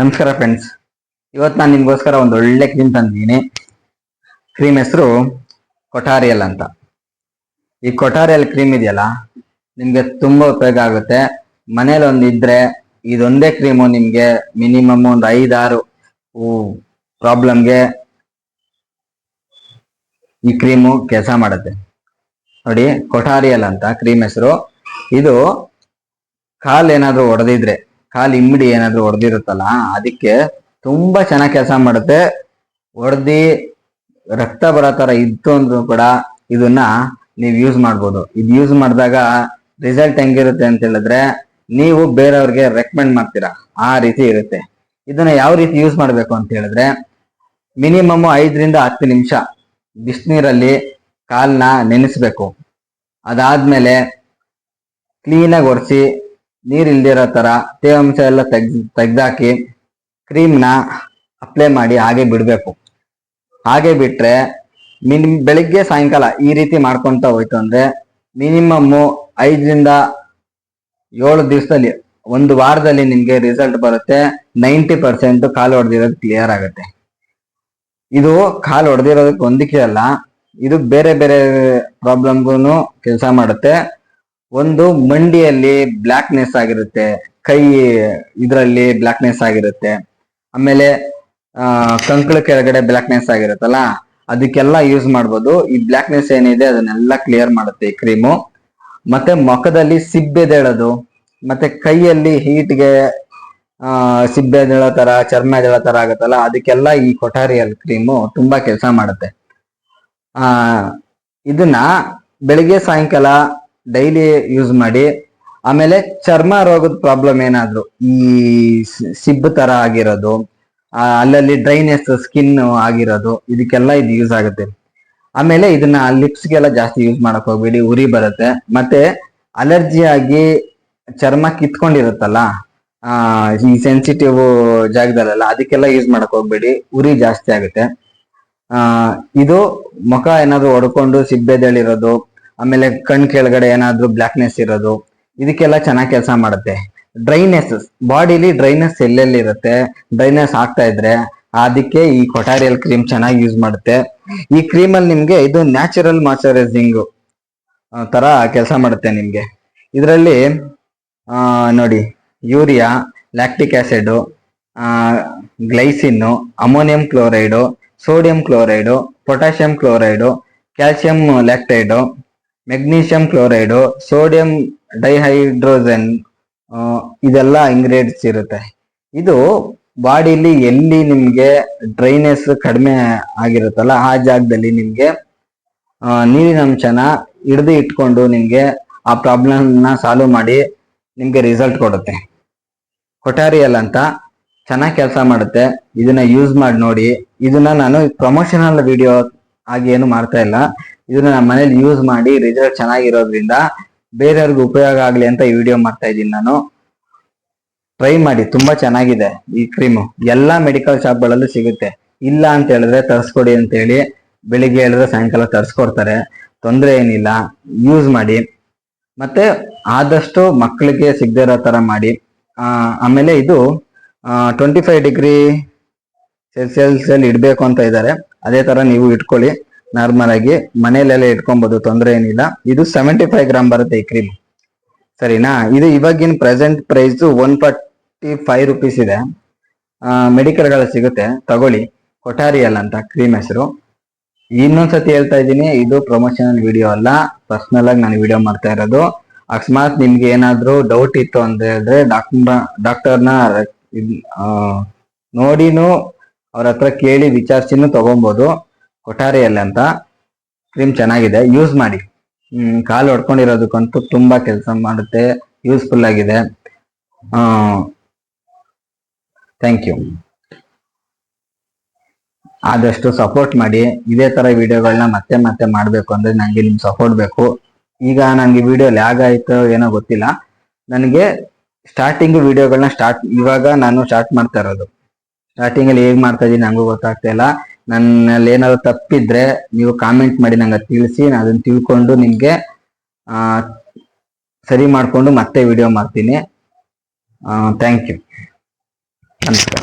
ನಮಸ್ಕಾರ ಫ್ರೆಂಡ್ಸ್ ಇವತ್ತು ನಾನು ನಿಮ್ಗೋಸ್ಕರ ಒಂದು ಒಳ್ಳೆ ಕ್ರೀಮ್ ತಂದಿದ್ದೀನಿ. ಕ್ರೀಮ್ ಹೆಸರು ಕೊಠಾರಿಯಲ್ ಅಂತ. ಈ ಕೊಠಾರಿಯಲ್ ಕ್ರೀಮ್ ಇದೆಯಲ್ಲ, ನಿಮ್ಗೆ ತುಂಬಾ ಉಪಯೋಗ ಆಗುತ್ತೆ. ಮನೇಲಿ ಒಂದು ಇದೊಂದೇ ಕ್ರೀಮು ನಿಮ್ಗೆ ಮಿನಿಮಮ್ ಒಂದು ಐದಾರು ಪ್ರಾಬ್ಲಮ್ಗೆ ಈ ಕ್ರೀಮು ಕೆಲಸ ಮಾಡುತ್ತೆ. ನೋಡಿ, ಕೊಠಾರಿಯಲ್ ಅಂತ ಕ್ರೀಮ್ ಹೆಸರು. ಇದು ಕಾಲ್ ಏನಾದರೂ ಒಡೆದಿದ್ರೆ ಕಾಲ್ ಇಮ್ಮಿಡಿ ಏನಾದರೂ ಹೊಡೆದಿರುತ್ತಲ್ಲ, ಅದಕ್ಕೆ ತುಂಬಾ ಚೆನ್ನಾಗಿ ಕೆಲಸ ಮಾಡುತ್ತೆ. ಹೊಡೆದು ರಕ್ತ ಬರೋ ತರ ಇತ್ತು ಅಂದ್ರೂ ಕೂಡ ಇದನ್ನ ನೀವು ಯೂಸ್ ಮಾಡ್ಬೋದು. ಇದು ಯೂಸ್ ಮಾಡಿದಾಗ ರಿಸಲ್ಟ್ ಹೆಂಗಿರುತ್ತೆ ಅಂತ ಹೇಳಿದ್ರೆ ನೀವು ಬೇರೆಯವ್ರಿಗೆ ರೆಕಮೆಂಡ್ ಮಾಡ್ತೀರಾ, ಆ ರೀತಿ ಇರುತ್ತೆ. ಇದನ್ನ ಯಾವ ರೀತಿ ಯೂಸ್ ಮಾಡಬೇಕು ಅಂತ ಹೇಳಿದ್ರೆ ಮಿನಿಮಮ್ ಐದರಿಂದ ಹತ್ತು ನಿಮಿಷ ಬಿಸಿನೀರಲ್ಲಿ ಕಾಲನ್ನ ನೆನೆಸ್ಬೇಕು. ಅದಾದ್ಮೇಲೆ ಕ್ಲೀನಾಗಿ ಒರೆಸಿ ನೀರ್ ಇಲ್ದಿರೋ ತರ ತೇವಾಂಶ ಎಲ್ಲ ತೆಗ್, ತೆಗ್ದಾಕಿ ಕ್ರೀಮ್ನ ಅಪ್ಲೈ ಮಾಡಿ ಹಾಗೆ ಬಿಡಬೇಕು. ಹಾಗೆ ಬಿಟ್ರೆ ಮಿನಿಮ್ ಬೆಳಿಗ್ಗೆ ಸಾಯಂಕಾಲ ಈ ರೀತಿ ಮಾಡ್ಕೊಂತ ಹೋಯ್ತು ಅಂದ್ರೆ ಮಿನಿಮಮ್ ಐದರಿಂದ ಏಳು ದಿವಸದಲ್ಲಿ, ಒಂದು ವಾರದಲ್ಲಿ ನಿಮಗೆ ರಿಸಲ್ಟ್ ಬರುತ್ತೆ, ನೈಂಟಿ ಪರ್ಸೆಂಟ್ ಕಾಲು ಹೊಡೆದಿರೋದು ಕ್ಲಿಯರ್ ಆಗುತ್ತೆ. ಇದು ಕಾಲು ಹೊಡೆದಿರೋದಕ್ಕೆ ಒಂದಕ್ಕೆ ಅಲ್ಲ, ಇದು ಬೇರೆ ಬೇರೆ ಪ್ರಾಬ್ಲಮ್ಗೂ ಕೆಲಸ ಮಾಡುತ್ತೆ. ಒಂದು ಮಂಡಿಯಲ್ಲಿ ಬ್ಲಾಕ್ನೆಸ್ ಆಗಿರುತ್ತೆ, ಕೈ ಇದರಲ್ಲಿ ಬ್ಲಾಕ್ನೆಸ್ ಆಗಿರುತ್ತೆ, ಆಮೇಲೆ, ಆ, ಕಂಕಳ ಕೆಳಗಡೆ ಬ್ಲಾಕ್ನೆಸ್ ಆಗಿರುತ್ತಲ್ಲ, ಅದಕ್ಕೆಲ್ಲ ಯೂಸ್ ಮಾಡ್ಬೋದು. ಈ ಬ್ಲಾಕ್ನೆಸ್ ಏನಿದೆ ಅದನ್ನೆಲ್ಲ ಕ್ಲಿಯರ್ ಮಾಡುತ್ತೆ ಈ ಕ್ರೀಮು ಮತ್ತೆ ಮುಖದಲ್ಲಿ ಸಿಬ್ಬೆದೇಳೋದು ಮತ್ತೆ ಕೈಯಲ್ಲಿ ಹೀಟ್ಗೆ ಆ ಸಿಬ್ಬೆದೇಳೋ ತರ, ಚರ್ಮ ಎದೇಳೋ ತರ ಆಗುತ್ತಲ್ಲ, ಅದಕ್ಕೆಲ್ಲ ಈ ಕೊಠಾರಿಯಲ್ ಕ್ರೀಮು ತುಂಬಾ ಕೆಲಸ ಮಾಡುತ್ತೆ. ಆ, ಇದನ್ನ ಬೆಳಿಗ್ಗೆ ಸಾಯಂಕಾಲ ಡೈಲಿ ಯೂಸ್ ಮಾಡಿ, ಆಮೇಲೆ ಚರ್ಮ ರೋಗದ ಪ್ರಾಬ್ಲಮ್ ಏನಾದ್ರು, ಈ ಸಿಬ್ ಸಿಬ್ಬು ತರ ಆಗಿರೋದು ಅಲ್ಲಲ್ಲಿ ಡ್ರೈನೆಸ್ ಸ್ಕಿನ್ ಆಗಿರೋದು, ಇದಕ್ಕೆಲ್ಲ ಇದು ಯೂಸ್ ಆಗುತ್ತೆ. ಆಮೇಲೆ ಇದನ್ನ ಲಿಪ್ಸ್ಗೆಲ್ಲ ಜಾಸ್ತಿ ಯೂಸ್ ಮಾಡಕ್ ಹೋಗ್ಬೇಡಿ, ಉರಿ ಬರುತ್ತೆ. ಮತ್ತೆ ಅಲರ್ಜಿ ಆಗಿ ಚರ್ಮ ಕಿತ್ಕೊಂಡಿರುತ್ತಲ್ಲ, ಆ, ಈ ಸೆನ್ಸಿಟಿವ್ ಜಾಗದಲ್ಲೆಲ್ಲ ಅದಕ್ಕೆಲ್ಲ ಯೂಸ್ ಮಾಡಕ್ ಹೋಗ್ಬೇಡಿ, ಉರಿ ಜಾಸ್ತಿ ಆಗುತ್ತೆ. ಆ, ಇದು ಮುಖ ಏನಾದ್ರು ಹೊಡ್ಕೊಂಡು ಸಿಬ್ಬೆದಳಿರೋದು ಆಮೇಲೆ ಕಣ್ ಕೆಳಗಡೆ ಏನಾದ್ರೂ ಬ್ಲಾಕ್ನೆಸ್ ಇರೋದು, ಇದಕ್ಕೆಲ್ಲ ಚೆನ್ನಾಗಿ ಕೆಲಸ ಮಾಡುತ್ತೆ. ಡ್ರೈನೆಸ್ ಬಾಡಿಲಿ ಡ್ರೈನೆಸ್ ಎಲ್ಲೆಲ್ಲಿ ಇರುತ್ತೆ ಡ್ರೈನೆಸ್ ಆಗ್ತಾ ಇದ್ರೆ ಅದಕ್ಕೆ ಈ ಕೊಟಾರಿಯಲ್ ಕ್ರೀಮ್ ಚೆನ್ನಾಗಿ ಯೂಸ್ ಮಾಡುತ್ತೆ. ಈ ಕ್ರೀಮ್ ಅಲ್ಲಿ ನಿಮ್ಗೆ ಇದು ನ್ಯಾಚುರಲ್ ಮಾಯಶ್ಚರೈಸಿಂಗ್ ತರ ಕೆಲಸ ಮಾಡುತ್ತೆ ನಿಮ್ಗೆ. ಇದರಲ್ಲಿ ನೋಡಿ, urea lactic acid glycine ammonium chloride sodium chloride potassium chloride calcium lactide magnesium chloride sodium dihydrogen ಇದೆಲ್ಲ ಇಂಗ್ರೀಡಿಯಂಟ್ಸ್ ಇರುತ್ತೆ. ಇದು ಬಾಡಿಲಿ ಎಲ್ಲಿ ನಿಮಗೆ ಡ್ರೈನೆಸ್ ಕಡಿಮೆ ಆಗಿರುತ್ತಲ್ಲ, ಆ ಜಾಗದಲ್ಲಿ ನಿಮಗೆ ನೀರಿನ ಅಂಶನ ಹಿಡಿದು ಇಟ್ಕೊಂಡು ನಿಮಗೆ ಆ ಪ್ರಾಬ್ಲಮ್ನ ಸಾಲ್ವ್ ಮಾಡಿ ನಿಮಗೆ ರಿಸಲ್ಟ್ ಕೊಡುತ್ತೆ. ಕೊಟಾರಿಯಲ್ ಅಂತ ಚೆನ್ನಾಗಿ ಕೆಲಸ ಮಾಡುತ್ತೆ. ಇದನ್ನ ಯೂಸ್ ಮಾಡಿ ನೋಡಿ. ಇದನ್ನ ನಾನು ಪ್ರಮೋಷನಲ್ ವಿಡಿಯೋ ಆಗಿ ಏನು ಮಾಡ್ತಾ ಇಲ್ಲ. ಇದನ್ನ ನಮ್ಮ ಮನೇಲಿ ಯೂಸ್ ಮಾಡಿ ರಿಸಲ್ಟ್ ಚೆನ್ನಾಗಿರೋದ್ರಿಂದ ಬೇರೆಯವ್ರಿಗೆ ಉಪಯೋಗ ಆಗ್ಲಿ ಅಂತ ಈ ವಿಡಿಯೋ ಮಾಡ್ತಾ ಇದ್ದೀನಿ ನಾನು. ಟ್ರೈ ಮಾಡಿ, ತುಂಬಾ ಚೆನ್ನಾಗಿದೆ ಈ ಕ್ರೀಮು ಎಲ್ಲಾ ಮೆಡಿಕಲ್ ಶಾಪ್ಗಳಲ್ಲೂ ಸಿಗುತ್ತೆ. ಇಲ್ಲ ಅಂತ ಹೇಳಿದ್ರೆ ತರಿಸ್ಕೊಡಿ ಅಂತ ಹೇಳಿ, ಬೆಳಿಗ್ಗೆ ಹೇಳಿದ್ರೆ ಸಾಯಂಕಾಲ ತರಿಸ್ಕೊಡ್ತಾರೆ. ತೊಂದರೆ ಏನಿಲ್ಲ ಯೂಸ್ ಮಾಡಿ. ಮತ್ತೆ ಆದಷ್ಟು ಮಕ್ಕಳಿಗೆ ಸಿಗದೇ ಇರೋ ತರ ಮಾಡಿ. ಆಮೇಲೆ ಇದು ಟ್ವೆಂಟಿ ಫೈವ್ ಡಿಗ್ರಿ ಸೆಲ್ಸಿಯಸ್ ಅಲ್ಲಿ ಇಡಬೇಕು ಅಂತ ಇದ್ದಾರೆ. ಅದೇ ತರ ನೀವು ಇಟ್ಕೊಳ್ಳಿ. ನಾರ್ಮಲ್ ಆಗಿ ಮನೇಲೆಲ್ಲ ಇಟ್ಕೊಬಹುದು ತೊಂದರೆ ಏನಿಲ್ಲ. ಇದು ಸೆವೆಂಟಿ ಫೈವ್ ಗ್ರಾಮ್ ಬರುತ್ತೆ ಈ ಕ್ರೀಮ್ ಸರಿನಾ? ಇದು ಇವಾಗಿನ present price one forty five rupees ಇದೆ ಮೆಡಿಕಲ್ಗಳು ಸಿಗುತ್ತೆ. ತಗೊಳ್ಳಿ. ಕೊಠಾರಿಯಲ್ ಅಂತ ಕ್ರೀಮ್ ಹೆಸರು. ಇನ್ನೊಂದ್ಸತಿ ಹೇಳ್ತಾ ಇದ್ದೀನಿ, ಇದು ಪ್ರಮೋಷನಲ್ ವಿಡಿಯೋ ಅಲ್ಲ. ಪರ್ಸನಲ್ ಆಗಿ ನಾನು ವಿಡಿಯೋ ಮಾಡ್ತಾ ಇರೋದು. ಅಕಸ್ಮಾತ್ ನಿಮ್ಗೆ ಏನಾದ್ರೂ ಡೌಟ್ ಇತ್ತು ಅಂತ ಹೇಳಿದ್ರೆ ಡಾಕ್ಟರ್ ಡಾಕ್ಟರ್ನ ನೋಡಿನೂ ಅವ್ರ ಹತ್ರ ಕೇಳಿ ವಿಚಾರಿಸಿನೂ ತಗೊಬೋದು. ಕೊಠಾರಿಯಲ್ ಅಂತ ಕ್ರೀಮ್ ಚೆನ್ನಾಗಿದೆ. ಯೂಸ್ ಮಾಡಿ. ಹ್ಮ್, ಕಾಲು ಹೊಡ್ಕೊಂಡಿರೋದಕ್ಕಂತೂ ತುಂಬಾ ಕೆಲಸ ಮಾಡುತ್ತೆ. ಯೂಸ್ಫುಲ್ ಆಗಿದೆ. ಥ್ಯಾಂಕ್ ಯು ಆದಷ್ಟು ಸಪೋರ್ಟ್ ಮಾಡಿ. ಇದೇ ತರ ವಿಡಿಯೋಗಳನ್ನ ಮತ್ತೆ ಮತ್ತೆ ಮಾಡ್ಬೇಕು ಅಂದ್ರೆ ನಂಗೆ ನಿಮ್ ಸಪೋರ್ಟ್ ಬೇಕು. ಈಗ ನಂಗೆ ವಿಡಿಯೋ ಲ್ಯಾಗ್ ಆಯ್ತು ಏನೋ ಗೊತ್ತಿಲ್ಲ. ನನಗೆ ಸ್ಟಾರ್ಟಿಂಗ್ ವಿಡಿಯೋಗಳನ್ನ ಸ್ಟಾರ್ಟ್ ಇವಾಗ ನಾನು ಸ್ಟಾರ್ಟ್ ಮಾಡ್ತಾ ಇರೋದು. ಸ್ಟಾರ್ಟಿಂಗ್ ಅಲ್ಲಿ ಹೇಗ್ ಮಾಡ್ತಾ ಇದೀನಿ ನಂಗೂ ಗೊತ್ತಾಗ್ತಾ ಇಲ್ಲ. ನನ್ನಲ್ಲಿ ಏನಾದ್ರು ತಪ್ಪಿದ್ರೆ ನೀವು ಕಾಮೆಂಟ್ ಮಾಡಿ ನಂಗೆ ತಿಳಿಸಿ, ನಾನು ಅದನ್ನ ತಿಳ್ಕೊಂಡು ನಿಮ್ಗೆ ಸರಿ ಮಾಡ್ಕೊಂಡು ಮತ್ತೆ ವಿಡಿಯೋ ಮಾಡ್ತೀನಿ. ಥ್ಯಾಂಕ್ ಯು ನಮಸ್ಕಾರ.